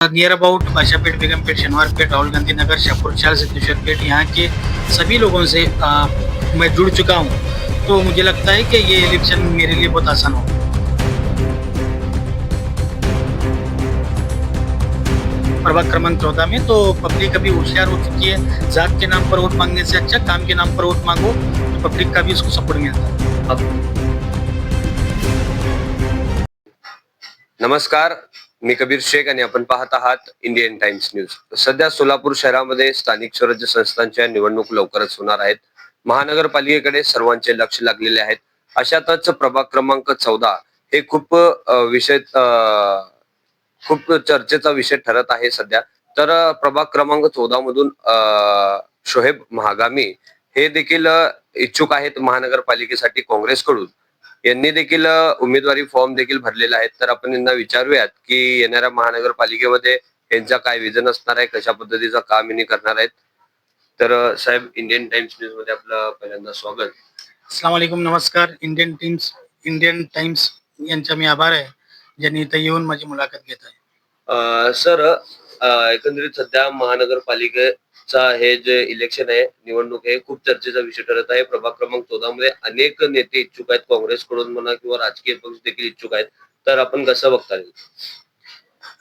Near about Bashapeth Begumpeth Shaniwarpeth Rahul Gandhi Nagar Shahpur चार सिद्धेश्वर पेट यहाँ के सभी लोगों से आ, मैं जुड़ चुका हूँ। तो मुझे लगता है कि ये इलेक्शन मेरे लिए बहुत आसान हो प्रभाग क्रमांक चौदह में तो पब्लिक अभी होशियार हो चुकी है। जात के नाम पर वोट मांगने से अच्छा काम के नाम पर वोट मांगो तो पब्लिक का भी उसको सपोर्ट मिलता है। नमस्कार मी कबीर शेख आणि आपण पाहत आहात इंडियन टाइम्स न्यूज. सध्या सोलापूर शहरामध्ये स्थानिक स्वराज्य संस्थांच्या निवडणूक लवकरच होणार आहेत. महानगरपालिकेकडे सर्वांचे लक्ष लागलेले आहेत. अशातच प्रभाग क्रमांक चौदा हे खूप विषय खूप चर्चेचा विषय ठरत आहे सध्या. तर प्रभाग क्रमांक चौदा मधून शोहेब महागामी हे देखील इच्छुक आहेत महानगरपालिकेसाठी काँग्रेसकडून. यांनी देखील उमेदवारी फॉर्म देखील भरलेला आहे तर आपण यांना विचारूयात की येणाऱ्या महानगरपालिकेमध्ये यांचा काय विजन असणार आहे? कशा पद्धतीचं काम यांनी करणार आहेत? तर साहेब इंडियन टाइम्स न्यूजमध्ये आपलं पहिल्यांदा स्वागत. अस्सलाम वालेकुम नमस्कार. इंडियन टीम्स इंडियन टाइम्स यांचा मी आभार आहे ज्यांनी इथं येऊन माझी मुलाखत घेत आहे. सर एकंदरीत सध्या महानगरपालिकेचा हे जे इलेक्शन आहे निवडणूक आहे खूप चर्चेचा विषय ठरत आहे. प्रभाग क्रमांक चौदा मध्ये अनेक नेते इच्छुक आहेत. काँग्रेसकडून म्हणा किंवा राजकीय पक्ष देखील इच्छुक आहेत. तर आपण कसं बघता येईल?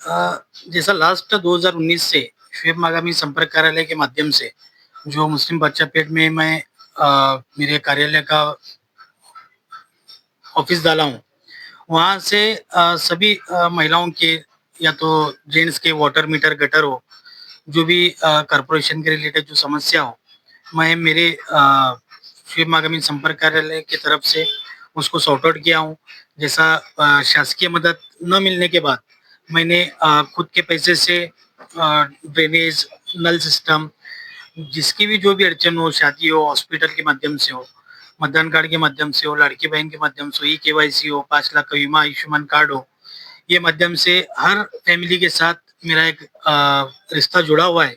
अ, जैसा लास्ट 2019 से मागा मी संपर्क कार्यालय के माध्यम से जो मुस्लिम बच्चा पेट में मैं अ, मेरे कार्यालय का ऑफिस डाला हूँ वहाँ से आ, सभी आ, महिलाओं के या तो जेंट्स के वाटर मीटर गटर हो जो भी कॉरपोरेशन के रिलेटेड जो समस्या हो मैं मेरे अ, शुएब संपर्क कार्यालय की तरफ़ से उसको सॉर्ट आउट किया हूँ। जैसा शासकीय मदद न मिलने के बाद मैंने खुद के पैसे से ड्रेनेज नल सिस्टम जिसकी भी जो भी अड़चन हो शादी हो हॉस्पिटल के माध्यम से हो मतदान कार्ड के माध्यम से हो लड़की बहन के माध्यम से हो ई के वाई सी हो पाँच लाख का बीमा आयुष्मान कार्ड हो ये माध्यम से हर फैमिली के साथ मेरा एक रिश्ता जुड़ा हुआ है।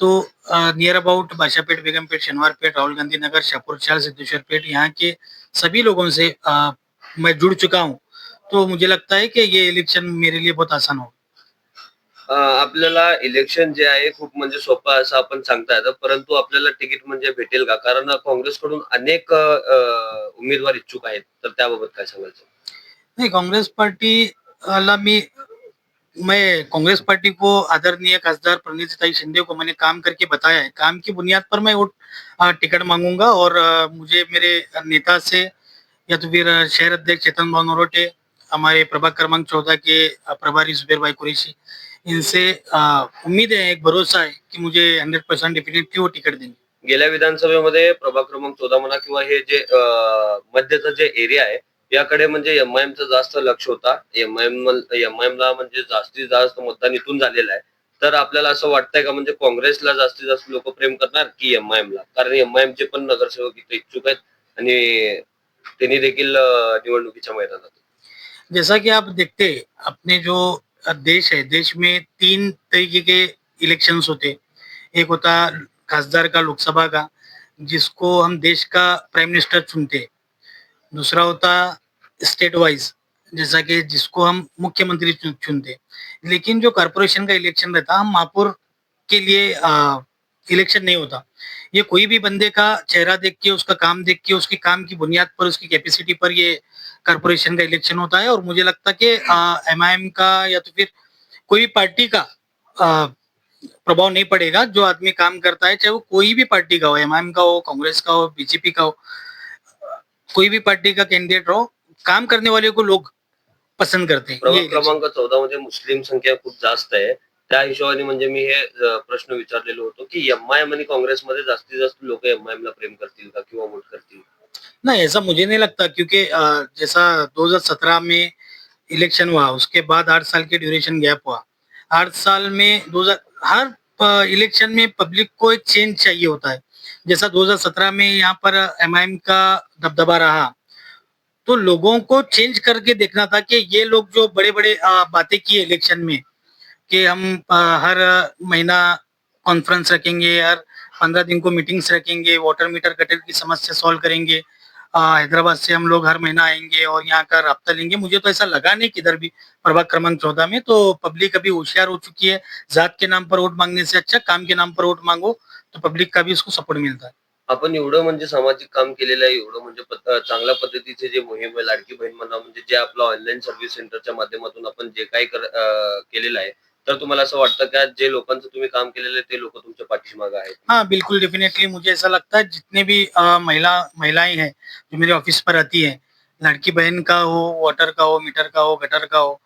तो नियर अबाउट बाशापेट बेगमपेट शनिवारपेट राहुल गांधी नगर शाहपुर चार सिद्धेश्वर पेट यहाँ के सभी लोगों से अ, मैं जुड़ चुका हूँ। तो मुझे लगता है कि ये इलेक्शन मेरे लिए बहुत आसान हो अ, आपल्याला इलेक्शन जे खूप म्हणजे सोपं सांगता येतं परंतु आपल्याला तिकीट भेटेल का? कारण काँग्रेसकडून अनेक अ, उमेदवार इच्छुक आहेत. तर नहीं, कांग्रेस पार्टी वाला मी मैं कांग्रेस पार्टी को आदरणीय खासदार प्रणीताई शिंदे को मैंने काम करके बताया है। काम की बुनियाद पर मैं वोट टिकट मांगूँगा और मुझे मेरे नेता से या तो फिर शहर अध्यक्ष चेतन भाव नरोटे हमारे प्रभाग क्रमांक चौदह के प्रभारी जुबेर भाई कुरेशी, इनसे उम्मीद है, एक भरोसा है कि मुझे हंड्रेड परसेंट डेफिनेटली वो टिकट देंगे। गेल्या विधानसभेमध्ये प्रभाग क्रमांक चौदा म्हणा किंवा हे जे जे एरिया आहे याकडे म्हणजे एम आय चं जास्त लक्ष होता. एमआयएम आय ला म्हणजे जास्तीत जास्त मतदान इथून झालेलं आहे. तर आपल्याला असं वाटतंय का म्हणजे काँग्रेसला जास्तीत जास्त लोक प्रेम करणार की एम आय ला? कारण एम आय चे पण नगरसेवक इथे इच्छुक आहेत आणि त्यांनी देखील निवडणुकीच्या मैदानात जैसा कि आप देखते अपने जो देश है देश में तीन तरीके के इलेक्शन होते. एक होता खासदार का लोकसभा का जिसको हम देश का प्राइम मिनिस्टर चुनते. दूसरा होता स्टेट वाइज जैसा कि जिसको हम मुख्यमंत्री चुनते। लेकिन जो कॉरपोरेशन का इलेक्शन रहता हम महापौर के लिए इलेक्शन नहीं होता। ये कोई भी बंदे का चेहरा देख के उसका काम देख के उसकी काम की बुनियाद पर उसकी कैपेसिटी पर ये कॉरपोरेशन का इलेक्शन होता है। और मुझे लगता है कि एम आई एम का या तो फिर कोई भी पार्टी का अ, प्रभाव नहीं पड़ेगा। जो आदमी काम करता है चाहे वो कोई भी पार्टी का हो एमआईएम का हो कांग्रेस का हो बीजेपी का हो कोई भी पार्टी का कैंडिडेट हो काम करने वाले को लोग पसंद करते हैं। प्रभाग क्रमांक चौदा मध्ये मुस्लिम संख्या खूप जास्त आहे. त्या हिशोबाने म्हणजे मी हे अ, प्रश्न विचारलेलो होतो की एमआयएम आणि काँग्रेसमध्ये जास्तीत जास्त लोक एमआयएम ला प्रेम करतील का किंवा वोट करतील? नहीं ऐसा मुझे नहीं लगता क्योंकि अ, जैसा 2017 में इलेक्शन हुआ उसके बाद आठ साल के ड्यूरेशन गैप हुआ। आठ साल में 2000 हर इलेक्शन में पब्लिक को एक चेंज चाहिए होता है। जैसा 2017 में यहाँ पर एमआईएम का दबदबा रहा तो लोगों को चेंज करके देखना था कि ये लोग जो बड़े बड़े बातें किए इलेक्शन में कि हम हर महीना कॉन्फ्रेंस रखेंगे, हर पंद्रह दिन को मीटिंग्स रखेंगे वाटर मीटर कटर की समस्या सॉल्व करेंगे हैदराबाद से हम लोग हर महीना आएँगे और यहाँ का रास्ता लेंगे। मुझे तो ऐसा लगा नहीं किधर भी प्रभाग क्रमांक चौदह में तो पब्लिक अभी होशियार हो चुकी है। जात के नाम पर वोट मांगने से अच्छा काम के नाम पर वोट मांगो तो पब्लिक का भी उसको सपोर्ट मिलता है। आपण एवढं म्हणजे सामाजिक काम केलेलं आहे एवढं म्हणजे पत- चांगल्या पद्धतीचे जे मोहीम आहे लाडकी बहीण म्हणा म्हणजे जे आपलं ऑनलाईन सर्व्हिस सेंटरच्या माध्यमातून आपण जे काही कर- केलेलं आहे तर तुम्हाला असं वाटतं का जे लोकांचं तुम्ही काम केलेलं आहे ते लोक तुमच्या पाठीमागे आहेत? हाँ बिल्कुल डेफिनेटली मुझे ऐसा लगता है जितने भी अ, महिला महिलाएं हैं जो मेरे ऑफिस पर आती है लड़की बहन का हो वाटर का हो मीटर का हो गटर का हो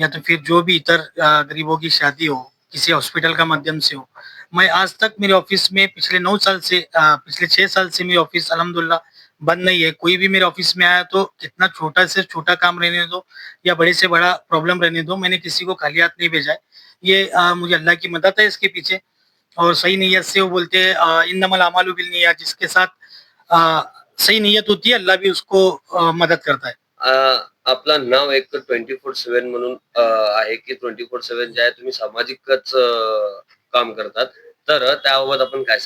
या तो फिर जो भी इतर अ, गरीबों की शादी हो किसी हॉस्पिटल का माध्यम से हो। मैं आज तक मेरे ऑफ़िस में पिछले नौ साल से अ, पिछले छह साल से मेरी ऑफ़िस अलहमदुल्ला बंद नहीं है। कोई भी मेरे ऑफ़िस में आया तो कितना छोटा से छोटा काम रहने दो या बड़े से बड़ा प्रॉब्लम रहने दो मैंने किसी को खाली हाथ नहीं भेजा है। ये अ, मुझे अल्लाह की मदद है इसके पीछे। और सही नीयत से वो बोलते हैं इन नमल अमालु बिल नियत जिसके साथ अ, सही नीयत होती है अल्लाह भी उसको अ, मदद करता है। आपलं नाव एक ट्वेंटी फोर सेव्हन म्हणून आहे की ट्वेंटी फोर सेव्हन जे आहे तुम्ही सामाजिकच काम करतात. तर त्याबाबत आपण काय?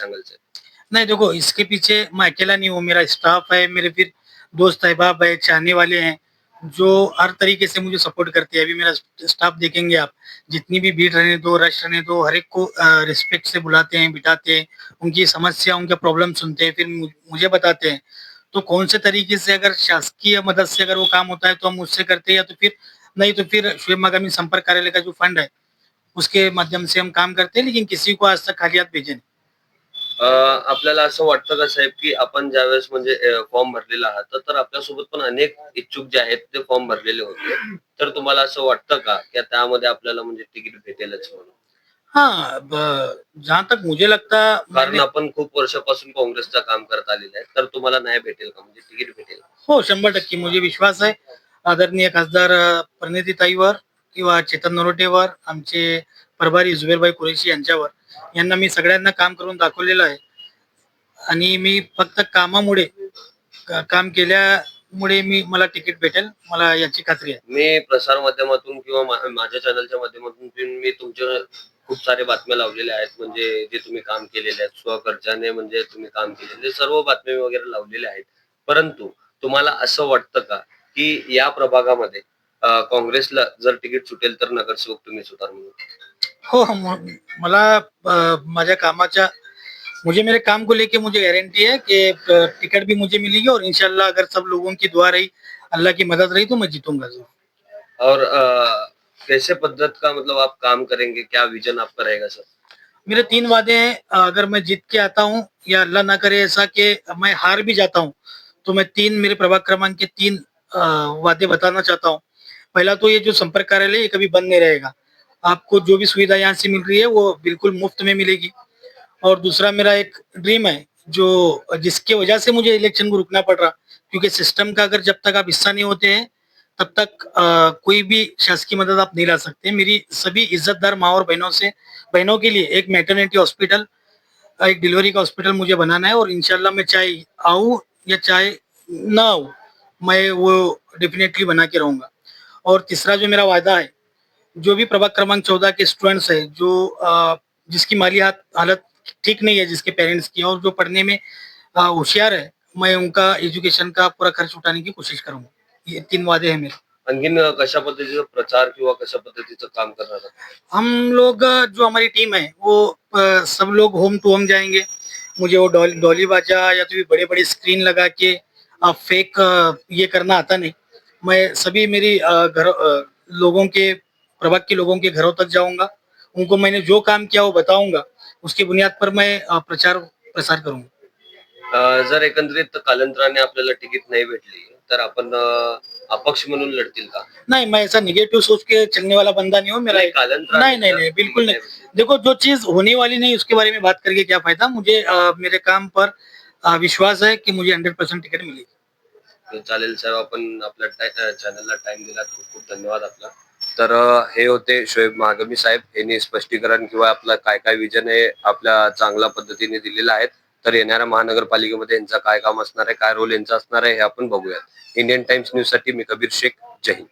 नहीं, देखो, इसके पीछे मैं अकेला नहीं हूँ मेरा स्टाफ है, मेरे फिर दोस्त अहबाब है, चाहने वाले हैं, जो हर तरीके से मुझे सपोर्ट करते हैं। अभी मेरा स्टाफ देखेंगे आप, जितनी भी भीड़ रहने दो रश रहने दो, हर एक को रिस्पेक्ट से बुलाते हैं, बिठाते हैं, उनकी समस्या, उनके प्रॉब्लम सुनते हैं, फिर मुझे बताते हैं। तो कौन से तरीके से अगर शासकीय मदद से अगर वो काम होता है तो हम उससे करते हैं या तो फिर नहीं तो फिर स्वयं संपर्क कार्यालय का जो फंड है उसके माध्यम से हम काम करते हैं लेकिन किसी को आज तक खाली हाथ भेजे नहीं। आपल्याला असं वाटतं का साहेब की आपण ज्यावेळेस म्हणजे फॉर्म भरलेला आहात तर- तर आपल्यासोबत पण अनेक इच्छुक जे आहेत ते फॉर्म भरलेले होते. तर तुम्हाला असं वाटतं का की त्यामध्ये आपल्याला म्हणजे तिकीट भेटेलच म्हणून? हाँ ब- जहाँ तक मुझे लगता कारण मैंने- आपण खूप वर्षापासून काँग्रेसचं काम करत आलेलं आहे तर तुम्हाला नाही भेटेल का? म्हणजे तिकीट भेटेल हो शंभर टक्के मुझे विश्वास आहे. आदरणीय खासदार अ, प्रणितीताईवर किंवा चेतन नरोटेवर आमचे प्रभारी जुबेरभाई कुरेशी यांच्यावर यांना मी सगळ्यांना काम करून दाखवलेलं आहे. आणि मी फक्त कामामुळे का- काम केल्यामुळे मी मला तिकीट भेटेल मला याची खात्री आहे. मी प्रसार माध्यमातून किंवा मा- माझ्या चॅनलच्या माध्यमातून पण मी तुमच्या खूप सारे बातम्या लावलेल्या आहेत. म्हणजे जे तुम्ही काम केलेले आहेत स्वखर्चाने म्हणजे तुम्ही काम केलेले सर्व बातम्या वगैरे लावलेल्या आहेत. परंतु तुम्हाला असं वाटतं का की या प्रभागामध्ये काँग्रेसला जर तिकीट सुटेल तर नगरसेवक तुम्ही सुधार म्हणून? हो म- मला माझ्या कामाच्या मुझे मेरे काम को लेके मुझे गारंटी है कि टिकट भी मुझे मिलेगी और इंशाल्लाह अगर सब लोगों की दुआ रही अल्लाह की मदद रही तो मैं जीतूंगा जरूर। और अं, कैसे पद्धत का मतलब आप काम करेंगे? क्या विजन आपका रहेगा सर? मेरे तीन वादे हैं। अगर मैं जीत के आता हूँ या अल्लाह ना करे ऐसा कि मैं हार भी जाता हूँ तो मैं तीन, मेरे प्रभाग क्रमांक के तीन वादे बताना चाहता हूँ। पहला तो ये जो संपर्क कार्यालय, ये कभी बंद नहीं रहेगा। आपको जो भी सुविधा यहाँ से मिल रही है, वो बिल्कुल मुफ़्त में मिलेगी। और दूसरा मेरा एक ड्रीम है, जो जिसकी वजह से मुझे इलेक्शन को रुकना पड़ रहा, क्योंकि सिस्टम का अगर जब तक आप हिस्सा नहीं होते हैं तब तक अ, कोई भी शासकीय मदद आप नहीं ला सकते। मेरी सभी इज्जतदार माँ और बहनों से बहनों के लिए एक मैटरनिटी हॉस्पिटल एक डिलीवरी का हॉस्पिटल मुझे बनाना है और इंशाल्लाह मैं चाहे आऊँ या चाहे ना आऊँ मैं वो डेफिनेटली बना के रहूँगा। और तीसरा जो मेरा वायदा है जो भी प्रभाग क्रमांक चौदह के स्टूडेंट्स है जो अ, जिसकी माली हालत ठीक नहीं है जिसके पेरेंट्स की और जो पढ़ने में होशियार है मैं उनका एजुकेशन का पूरा खर्च उठाने की कोशिश करूँगा। तीन वादे हैं मेरे। आणखीन कशा पद्धतीचं प्रचार किंवा कशा पद्धतीचं काम करणार आहात? हम लोग जो हमारी टीम है वो अ, सब लोग होम टू होम जाएँगे। मुझे वो डॉल डॉली बाजा या तो बड़े बड़े स्क्रीन लगा के अ, फेक अ, ये करना आता नहीं। मैं सभी मेरी अ, घर अ, लोगों के प्रभाग के लोगों के घरों तक जाऊँगा। उनको मैंने जो काम किया वो बताऊँगा। उसकी बुनियाद पर मैं अ, प्रचार प्रसार करूँगा। अं, जर एकंदरीत कालांतराने आपल्याला तिकीट नाही भेटली तर आपण अपक्ष म्हणून लढतील का? नहीं मैं ऐसा निगेटिव सोच के चलने वाला बंदा नहीं हूँ मेरा नाही, नहीं नहीं बिल्कुल तिकीट नहीं देखो जो चीज होने वाली नहीं उसके बारे में बात करके क्या फायदा? मुझे मेरे काम पर विश्वास है कि मुझे हंड्रेड परसेंट टिकट मिलेगी। चालेल साहेब आपण आपल्या चॅनलला टाइम दिला खूप खूप धन्यवाद आपला. तर अ, हे होते शोएब महागमी साहेब यांनी स्पष्टीकरण किंवा आपलं काय काय विजन हे आपल्या चांगल्या पद्धतीने दिलेलं आहे तर येणाऱ्या महानगरपालिकेमध्ये यांचं काय काम असणार आहे काय रोल यांचा असणार आहे हे आपण बघूयात. इंडियन टाइम्स न्यूजसाठी मी कबीर शेख जय हिंद.